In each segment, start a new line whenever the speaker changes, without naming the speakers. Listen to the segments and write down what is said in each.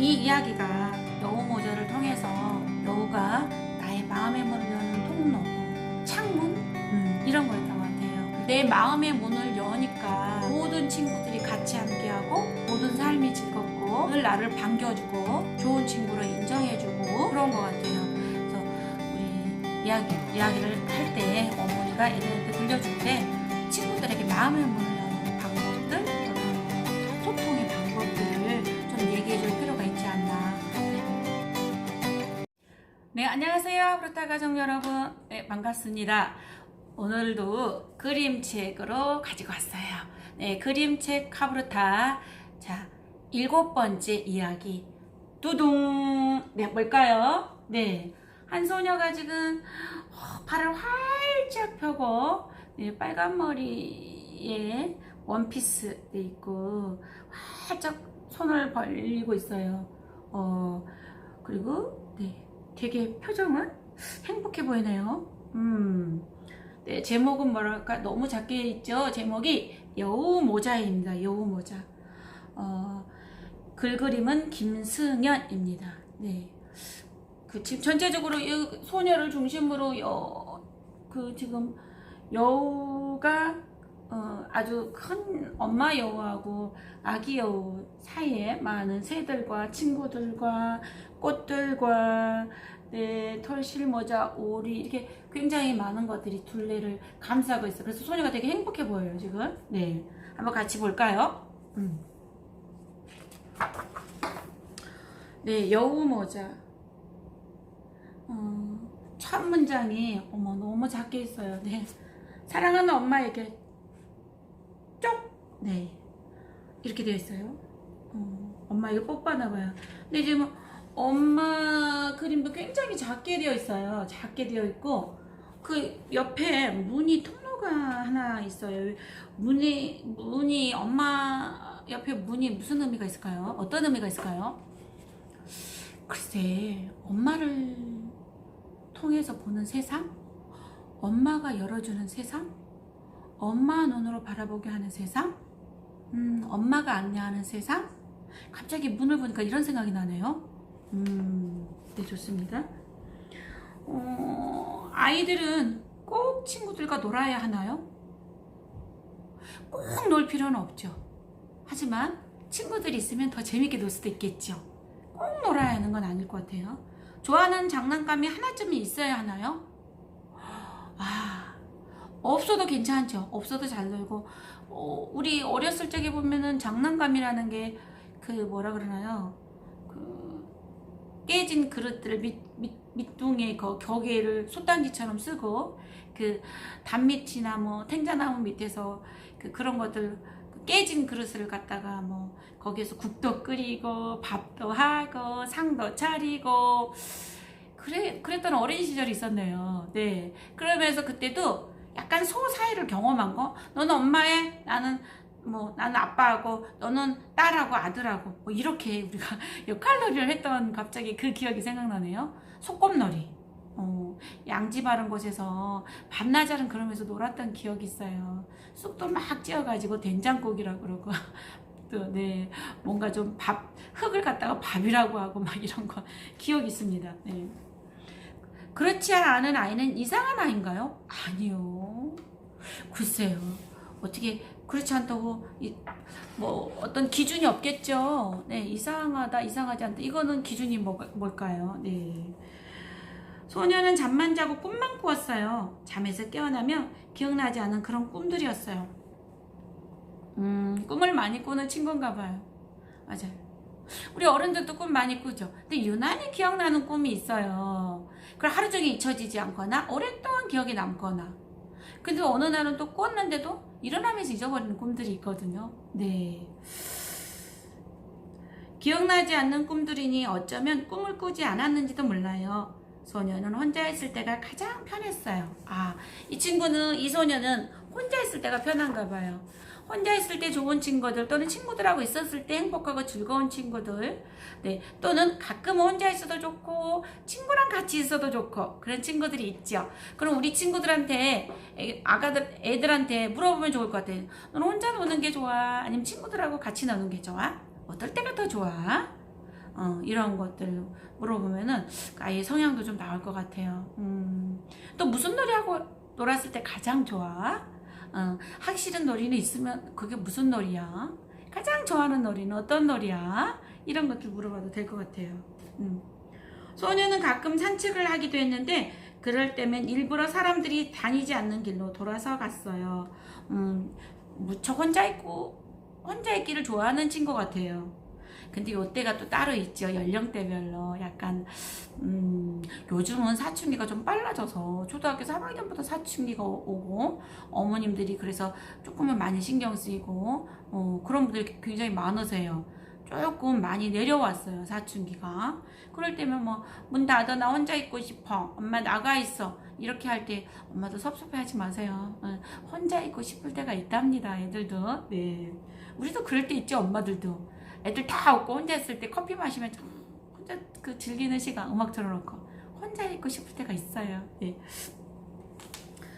이 이야기가 여우 모자를 통해서 여우가 나의 마음의 문을 여는 통로, 창문 음, 이런 거였던 것 같아요. 내 마음의 문을 여니까 모든 친구들이 같이 함께하고 모든 삶이 즐겁고 늘 나를 반겨주고 좋은 친구로 인정해주고 그런 것 같아요. 그래서 우리 이야기 이야기를 할 때 어머니가 애들한테 들려줄 때 친구들에게 마음의 문을 네, 안녕하세요. 브루타 가족 여러분. 네, 반갑습니다. 오늘도 그림책으로 가지고 왔어요. 네, 그림책 카브르타. 자, 일곱 번째 이야기. 두둥. 네, 뭘까요? 네. 한 소녀가 지금 어, 발을 활짝 펴고 네, 빨간 머리에 원피스 돼 있고 활짝 손을 벌리고 있어요. 어, 그리고 네, 되게 표정은 행복해 보이네요. 음. 네, 제목은 뭐랄까 너무 작게 있죠. 제목이 여우 모자입니다. 여우 모자. 어, 글 그림은 김승연입니다. 네. 그 지금 전체적으로 이 소녀를 중심으로 여, 그 지금 여우가 어, 아주 큰 엄마 여우하고 아기 여우 사이에 많은 새들과 친구들과 꽃들과 네, 털실 모자, 오리 이렇게 굉장히 많은 것들이 둘레를 감싸고 있어요. 그래서 소녀가 되게 행복해 보여요, 지금. 네. 한번 같이 볼까요? 음. 네, 여우 모자. 어, 첫 문장이 어머 너무 작게 있어요. 네. 사랑하는 엄마에게 쪽. 네. 이렇게 되어 있어요. 어, 엄마에게 뽀뽀하나 봐요. 근데 지금 엄마 그림도 굉장히 작게 되어 있어요. 작게 되어 있고 그 옆에 문이 통로가 하나 있어요. 문이 문이 엄마 옆에 문이 무슨 의미가 있을까요? 어떤 의미가 있을까요? 글쎄 엄마를 통해서 보는 세상? 엄마가 열어주는 세상? 엄마 눈으로 바라보게 하는 세상? 음, 엄마가 안내하는 세상? 갑자기 문을 보니까 이런 생각이 나네요. 음, 네, 좋습니다. 어, 아이들은 꼭 친구들과 놀아야 하나요? 꼭 놀 필요는 없죠. 하지만 친구들이 있으면 더 재밌게 놀 수도 있겠죠. 꼭 놀아야 하는 건 아닐 것 같아요. 좋아하는 장난감이 하나쯤은 있어야 하나요? 아, 없어도 괜찮죠. 없어도 잘 놀고. 어, 우리 어렸을 적에 보면은 장난감이라는 게 그 뭐라 그러나요? 그 깨진 그릇들을 밑, 밑, 밑둥에 그 격에를 솥단지처럼 쓰고 그 단밑이나 뭐 탱자나무 밑에서 그 그런 것들 그 깨진 그릇을 갖다가 뭐 거기에서 국도 끓이고 밥도 하고 상도 차리고 그래 그랬던 어린 시절이 있었네요. 네. 그러면서 그때도 약간 소사이를 경험한 거. 너는 엄마의 나는 뭐 나는 아빠하고 너는 딸하고 아들하고 뭐 이렇게 우리가 역할놀이를 했던 갑자기 그 기억이 생각나네요. 소꿉놀이. 어, 양지 바른 곳에서 밤낮은 그러면서 놀았던 기억이 있어요. 쑥도 막 찧어가지고 된장국이라고 그러고 또 네 뭔가 좀 밥 흙을 갖다가 밥이라고 하고 막 이런 거 기억이 있습니다. 네. 그렇지 않은 아이는 이상한 아이인가요? 아니요. 글쎄요. 어떻게 그렇지 않다고 이, 뭐 어떤 기준이 없겠죠. 네, 이상하다, 이상하지 않다. 이거는 기준이 뭐, 뭘까요? 네. 소녀는 잠만 자고 꿈만 꾸었어요. 잠에서 깨어나면 기억나지 않은 그런 꿈들이었어요. 음, 꿈을 많이 꾸는 친구인가 봐요. 맞아요. 우리 어른들도 꿈 많이 꾸죠. 근데 유난히 기억나는 꿈이 있어요. 그걸 하루 종일 잊혀지지 않거나 오랫동안 기억에 남거나. 근데 어느 날은 또 꿨는데도 일어나면서 잊어버리는 꿈들이 있거든요. 네. 기억나지 않는 꿈들이니 어쩌면 꿈을 꾸지 않았는지도 몰라요. 소녀는 혼자 있을 때가 가장 편했어요. 아, 이 친구는, 이 소녀는 혼자 있을 때가 편한가 봐요. 혼자 있을 때 좋은 친구들 또는 친구들하고 있었을 때 행복하고 즐거운 친구들. 네 또는 가끔 혼자 있어도 좋고 친구랑 같이 있어도 좋고 그런 친구들이 있죠. 그럼 우리 친구들한테 애- 아가들 애들한테 물어보면 좋을 것 같아요 너는 혼자 노는 게 좋아? 아니면 친구들하고 같이 노는 게 좋아? 어떨 때가 더 좋아? 어 이런 것들 물어보면은 아이의 성향도 좀 나올 것 같아요. 음, 또 무슨 놀이하고 놀았을 때 가장 좋아? 어, 싫은 놀이는 있으면 그게 무슨 놀이야? 가장 좋아하는 놀이는 어떤 놀이야? 이런 것들 물어봐도 될 것 같아요. 음. 소녀는 가끔 산책을 하기도 했는데 그럴 때면 일부러 사람들이 다니지 않는 길로 돌아서 갔어요. 음, 무척 혼자 있고 혼자 있기를 좋아하는 친구 같아요. 근데 요때가 또 따로 있죠. 연령대별로 약간 음, 요즘은 사춘기가 좀 빨라져서 초등학교 3학년부터 사춘기가 오- 오고 어머님들이 그래서 조금은 많이 신경 쓰이고 어, 그런 분들이 굉장히 많으세요. 조금 많이 내려왔어요 사춘기가. 그럴 때면 뭐 문 닫아 나 혼자 있고 싶어. 엄마 나가 있어. 이렇게 할 때 엄마도 섭섭해 하지 마세요. 어, 혼자 있고 싶을 때가 있답니다 애들도. 네. 우리도 그럴 때 있죠 엄마들도 애들 다 없고 혼자 있을 때 커피 마시면 좀 혼자 그 즐기는 시간 음악 틀어놓고 혼자 있고 싶을 때가 있어요 네.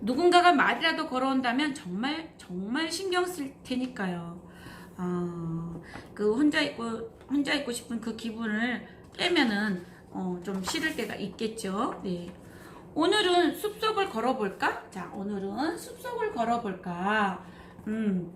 누군가가 말이라도 걸어온다면 정말 정말 신경 쓸 테니까요 어, 그 혼자 있고 혼자 있고 싶은 그 기분을 빼면은 어, 좀 싫을 때가 있겠죠. 네. 오늘은 숲속을 걸어볼까? 자, 오늘은 숲속을 걸어볼까? 음,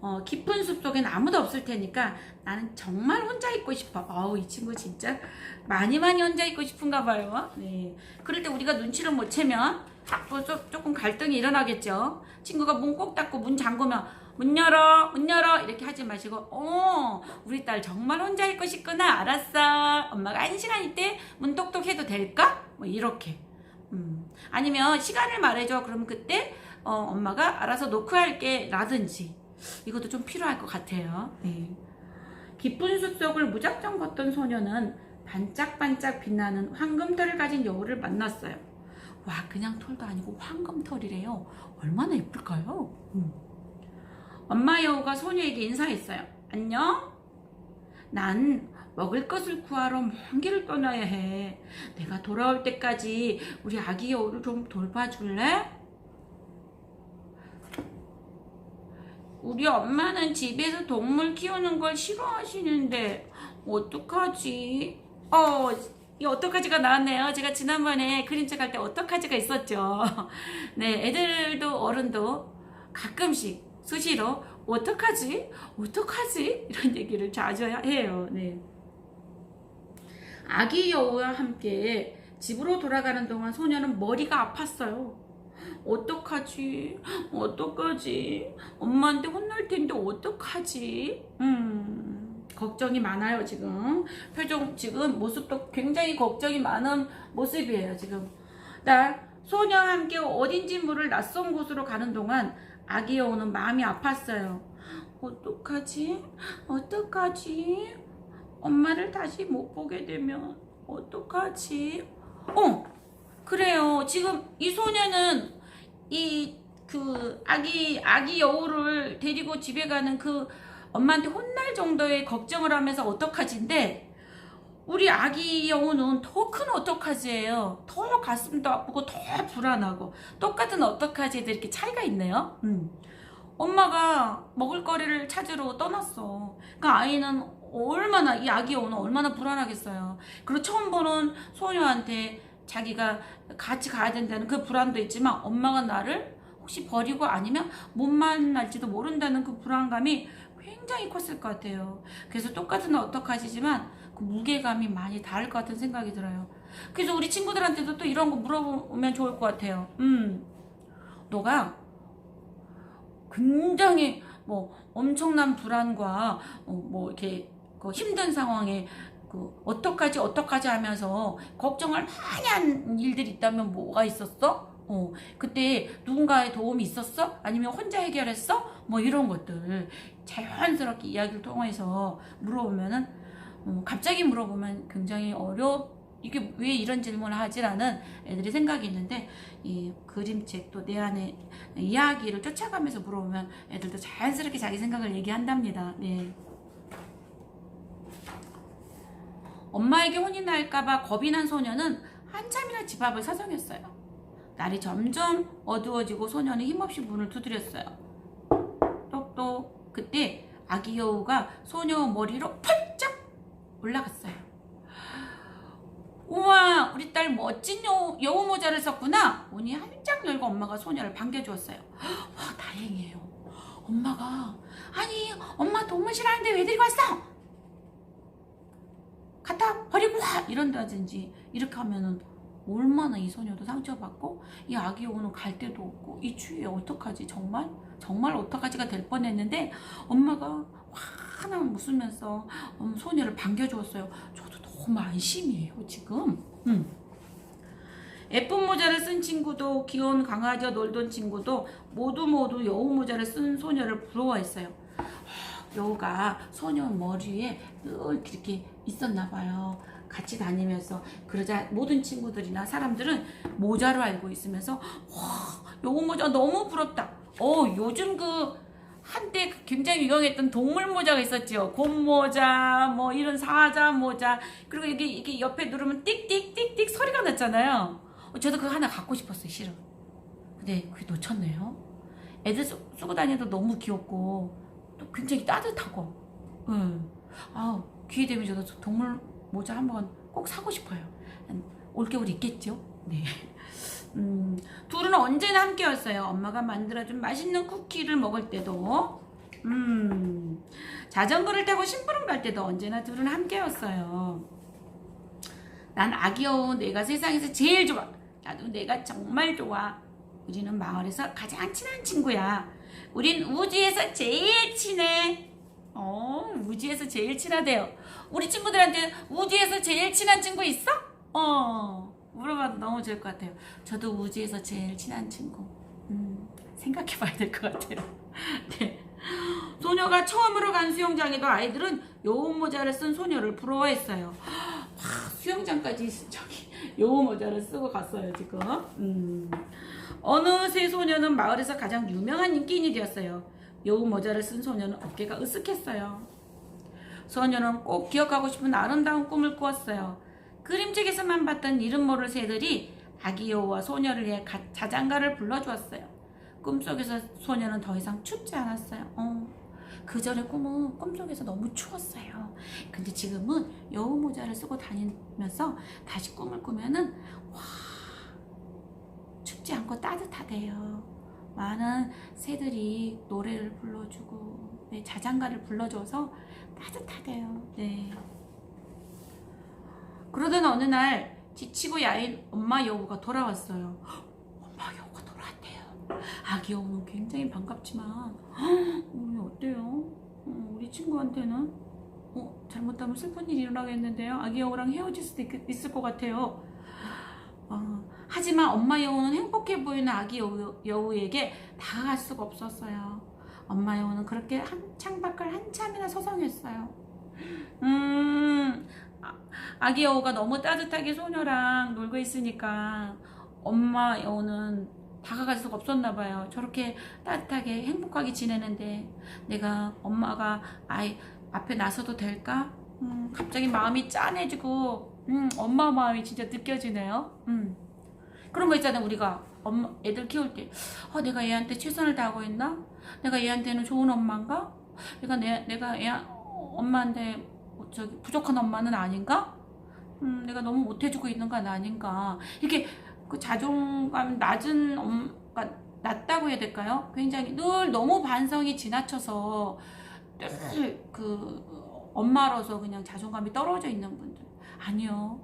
어, 깊은 숲 속엔 아무도 없을 테니까 나는 정말 혼자 있고 싶어. 아우, 이 친구 진짜 많이 많이 혼자 있고 싶은가 봐요. 네. 그럴 때 우리가 눈치를 못 채면 또 조- 조금 갈등이 일어나겠죠. 친구가 문 꼭 닫고 문 잠그면 문 열어, 문 열어 이렇게 하지 마시고, 어, 우리 딸 정말 혼자 있고 싶구나. 알았어. 엄마가 한 시간 있대 문 똑똑 해도 될까? 뭐 이렇게. 음. 아니면 시간을 말해줘. 그러면 그때 어, 엄마가 알아서 노크할게 라든지 이것도 좀 필요할 것 같아요. 네. 깊은 숲속을 무작정 걷던 소녀는 반짝반짝 빛나는 황금털을 가진 여우를 만났어요. 와, 그냥 털도 아니고 황금털이래요. 얼마나 예쁠까요? 음. 엄마 여우가 소녀에게 인사했어요. 안녕? 난 먹을 것을 구하러 먼 길을 떠나야 해. 내가 돌아올 때까지 우리 아기 여우를 좀 돌봐줄래? 우리 엄마는 집에서 동물 키우는 걸 싫어하시는데 어떡하지? 어, 이 어떡하지가 나왔네요. 제가 지난번에 그림책 할 때 어떡하지가 있었죠. 네, 애들도 어른도 가끔씩 수시로 어떡하지? 어떡하지? 이런 얘기를 자주 해요. 네. 아기 여우와 함께 집으로 돌아가는 동안 소녀는 머리가 아팠어요. 어떡하지? 어떡하지? 엄마한테 혼날 텐데 어떡하지? 음, 걱정이 많아요, 지금. 표정, 지금 모습도 굉장히 걱정이 많은 모습이에요, 지금. 나 소녀와 함께 어딘지 모를 낯선 곳으로 가는 동안 아기 여우는 마음이 아팠어요. 어떡하지? 어떡하지? 엄마를 다시 못 보게 되면 어떡하지? 어, 그래요. 지금 이 소녀는 이 그 아기 아기 여우를 데리고 집에 가는 그 엄마한테 혼날 정도의 걱정을 하면서 어떡하지인데 우리 아기 여우는 더 큰 어떡하지예요. 더 가슴도 아프고 더 불안하고 똑같은 어떡하지들 이렇게 차이가 있네요. 음. 엄마가 먹을 거리를 찾으러 떠났어. 그러니까 아이는 얼마나 이 아기 여우는 얼마나 불안하겠어요. 그리고 처음 보는 소녀한테 자기가 같이 가야 된다는 그 불안도 있지만 엄마가 나를 혹시 버리고 아니면 못 만날지도 모른다는 그 불안감이 굉장히 컸을 것 같아요. 그래서 똑같은 어떡하지지만 그 무게감이 많이 다를 것 같은 생각이 들어요. 그래서 우리 친구들한테도 또 이런 거 물어보면 좋을 것 같아요. 음, 너가 굉장히 뭐 엄청난 불안과 어, 뭐 이렇게 그 힘든 상황에 그 어떡하지 어떡하지 하면서 걱정을 많이 한 일들이 있다면 뭐가 있었어? 어 그때 누군가의 도움이 있었어? 아니면 혼자 해결했어? 뭐 이런 것들 자연스럽게 이야기를 통해서 물어보면은 어, 갑자기 물어보면 굉장히 어려 이게 왜 이런 질문을 하지라는 애들이 생각이 있는데 이 그림책 또 내 안에 이야기를 쫓아가면서 물어보면 애들도 자연스럽게 자기 생각을 얘기한답니다. 네. 엄마에게 혼이 날까봐 겁이 난 소녀는 한참이나 집 앞을 서성였어요. 날이 점점 어두워지고 소녀는 힘없이 문을 두드렸어요. 똑똑. 그때 아기 여우가 소녀 머리로 펄쩍 올라갔어요. 우리 딸 멋진 여, 여우 모자를 썼구나. 문이 한짝 열고 엄마가 소녀를 반겨주었어요. 와, 다행이에요. 엄마가 아니 엄마 동물 싫어하는데 왜 데리고 왔어? 갖다 버리고 와 이런다든지 이렇게 하면은 얼마나 이 소녀도 상처받고 이 아기 여우는 갈 데도 없고 이 추위에 어떡하지 정말 정말 어떡하지가 될 뻔했는데 엄마가 화나 웃으면서 음, 소녀를 반겨주었어요. 저도 너무 안심이에요 지금. 음. 예쁜 모자를 쓴 친구도 귀여운 강아지와 놀던 친구도 모두 모두 여우 모자를 쓴 소녀를 부러워했어요. 여우가 소녀 머리에 늘 이렇게 있었나 봐요. 같이 다니면서 그러자 모든 친구들이나 사람들은 모자로 알고 있으면서 와 여우 모자 너무 부럽다. 어 요즘 그 한때 그 굉장히 유행했던 동물 모자가 있었죠. 곰 모자, 뭐 이런 사자 모자, 그리고 이게 이게 옆에 누르면 띡띡띡띡 소리가 났잖아요. 어, 저도 그거 하나 갖고 싶었어요, 실은. 근데 그게 놓쳤네요. 애들 쓰, 쓰고 다니도 너무 귀엽고 또 굉장히 따뜻하고. 응. 아 기회 되면 저도 저 동물 모자 한번 꼭 사고 싶어요. 한 올겨울 있겠죠? 네. 음, 둘은 언제나 함께였어요. 엄마가 만들어준 맛있는 쿠키를 먹을 때도, 음, 자전거를 타고 심부름 갈 때도 언제나 둘은 함께였어요. 난 아기 여우 내가 세상에서 제일 좋아. 나도 내가 정말 좋아. 우리는 마을에서 가장 친한 친구야. 우린 우주에서 제일 친해. 어, 우주에서 제일 친하대요. 우리 친구들한테 우주에서 제일 친한 친구 있어? 어, 물어봐도 너무 좋을 것 같아요. 저도 우주에서 제일 친한 친구. 음, 생각해 봐야 될 것 같아요. 네. 소녀가 처음으로 간 수영장에도 아이들은 여우 모자를 쓴 소녀를 부러워했어요. 와, 수영장까지 저기 여우 모자를 쓰고 갔어요, 지금. 음. 어느새 소녀는 마을에서 가장 유명한 인기인이 되었어요. 여우 모자를 쓴 소녀는 어깨가 으쓱했어요. 소녀는 꼭 기억하고 싶은 아름다운 꿈을 꾸었어요. 그림책에서만 봤던 이름 모를 새들이 아기 여우와 소녀를 위해 가- 자장가를 불러주었어요. 꿈속에서 소녀는 더 이상 춥지 않았어요. 어. 그 전에 꿈은 꿈속에서 너무 추웠어요. 근데 지금은 여우 모자를 쓰고 다니면서 다시 꿈을 꾸면은 와 춥지 않고 따뜻하대요. 많은 새들이 노래를 불러주고 네, 자장가를 불러줘서 따뜻하대요. 네. 그러던 어느 날 지치고 야인 엄마 여우가 돌아왔어요. 헉, 엄마 여우가 돌아왔대요. 아기 여우는 굉장히 반갑지만 헉, 우리 어때요? 어, 우리 친구한테는 어, 잘못하면 슬픈 일이 일어나겠는데요. 아기 여우랑 헤어질 수도 있, 있을 것 같아요. 어, 하지만 엄마 여우는 행복해 보이는 아기 여우, 여우 에게 다가갈 수가 없었어요. 엄마 여우는 그렇게 한 창 밖을 한참이나 서성했어요. 음, 아, 아기 여우가 너무 따뜻하게 소녀랑 놀고 있으니까 엄마 여우는 다가갈 수가 없었나 봐요. 저렇게 따뜻하게 행복하게 지내는데 내가 엄마가 아이 앞에 나서도 될까? 음, 갑자기 마음이 짠해지고 음, 엄마 마음이 진짜 느껴지네요. 음. 그런 거 있잖아요. 우리가 엄마 애들 키울 때 어, 내가 얘한테 최선을 다하고 있나? 내가 얘한테는 좋은 엄마인가? 내가 내, 내가 얘 엄마한테 뭐 저기 부족한 엄마는 아닌가? 음, 내가 너무 못해주고 있는 건 아닌가? 이렇게 그 자존감 낮은 엄가 낮다고 해야 될까요? 굉장히 늘 너무 반성이 지나쳐서 늘 그 엄마로서 그냥 자존감이 떨어져 있는 분들 아니요.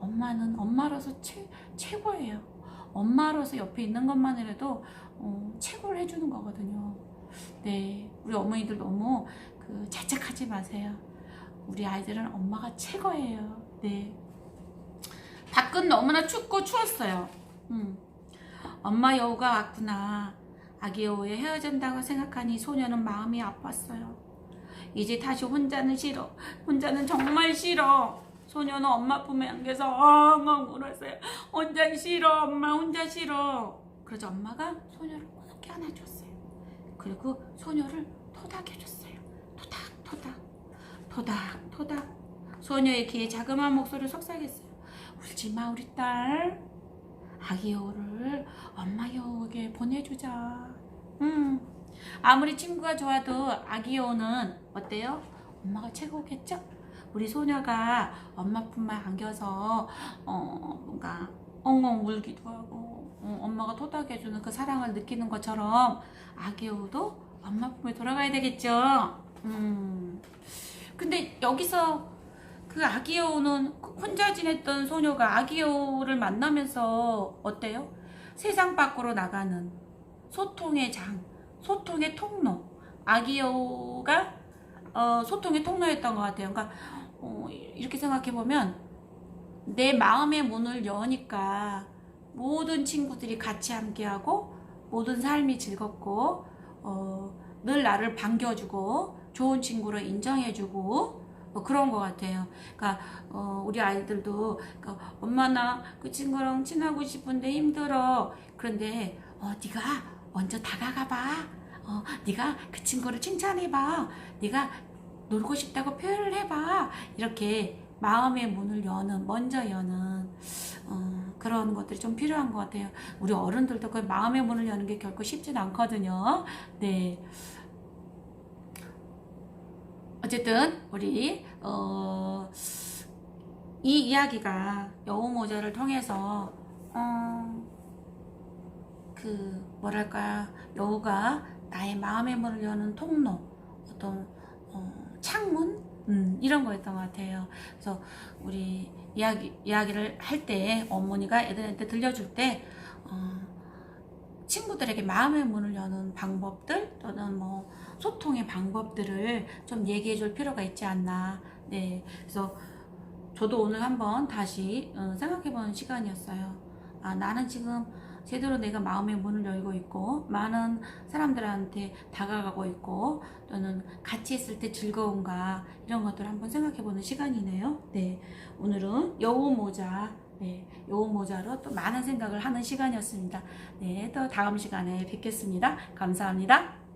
엄마는 엄마로서 최, 최고예요. 엄마로서 옆에 있는 것만이라도 어, 최고를 해주는 거거든요. 네, 우리 어머니들 너무 그 자책하지 마세요. 우리 아이들은 엄마가 최고예요. 네. 밖은 너무나 춥고 추웠어요. 음. 엄마 여우가 왔구나. 아기 여우에 헤어진다고 생각하니 소녀는 마음이 아팠어요. 이제 다시 혼자는 싫어. 혼자는 정말 싫어. 소녀는 엄마 품에 안겨서 엉엉 울었어요. 혼자 싫어. 엄마 혼자 싫어. 그러자 엄마가 소녀를 꼭 안아줬어요. 그리고 소녀를 토닥여줬어요. 토닥 토닥 토닥 토닥 소녀의 귀에 자그마한 목소리를 속삭였어요. 울지마 우리 딸. 아기 여우를 엄마 여우에게 보내주자. 음. 아무리 친구가 좋아도 아기 여우는 어때요? 엄마가 최고겠죠? 우리 소녀가 엄마 품만 안겨서 어, 뭔가 엉엉 울기도 하고 어, 엄마가 토닥여주는 그 사랑을 느끼는 것처럼 아기여우도 엄마 품에 돌아가야 되겠죠. 음. 근데 여기서 그 아기여우는 혼자 지냈던 소녀가 아기여우를 만나면서 어때요? 세상 밖으로 나가는 소통의 장, 소통의 통로. 아기여우가 어, 소통의 통로였던 것 같아요. 그러니까 어, 이렇게 생각해 보면 내 마음의 문을 여니까 모든 친구들이 같이 함께하고 모든 삶이 즐겁고 어, 늘 나를 반겨주고 좋은 친구로 인정해주고 뭐 그런 것 같아요. 그러니까 어, 우리 아이들도 그러니까 엄마 나 그 친구랑 친하고 싶은데 힘들어. 그런데 어, 네가 먼저 다가가봐. 어, 네가 그 친구를 칭찬해봐. 네가 놀고 싶다고 표현을 해봐. 이렇게 마음의 문을 여는 먼저 여는 어, 그런 것들이 좀 필요한 것 같아요. 우리 어른들도 그 마음의 문을 여는 게 결코 쉽진 않거든요. 네. 어쨌든 우리 어, 이 이야기가 여우 모자를 통해서 어, 그 뭐랄까 여우가 나의 마음의 문을 여는 통로 어떤 어, 창문 음, 이런 거였던 것 같아요. 그래서 우리 이야기 이야기를 할 때 어머니가 애들한테 들려줄 때 어, 친구들에게 마음의 문을 여는 방법들 또는 뭐 소통의 방법들을 좀 얘기해 줄 필요가 있지 않나. 네. 그래서 저도 오늘 한번 다시 생각해 보는 시간이었어요. 아, 나는 지금 제대로 내가 마음의 문을 열고 있고, 많은 사람들한테 다가가고 있고, 또는 같이 있을 때 즐거운가, 이런 것들을 한번 생각해 보는 시간이네요. 네. 오늘은 여우 모자, 네. 여우 모자로 또 많은 생각을 하는 시간이었습니다. 네. 또 다음 시간에 뵙겠습니다. 감사합니다.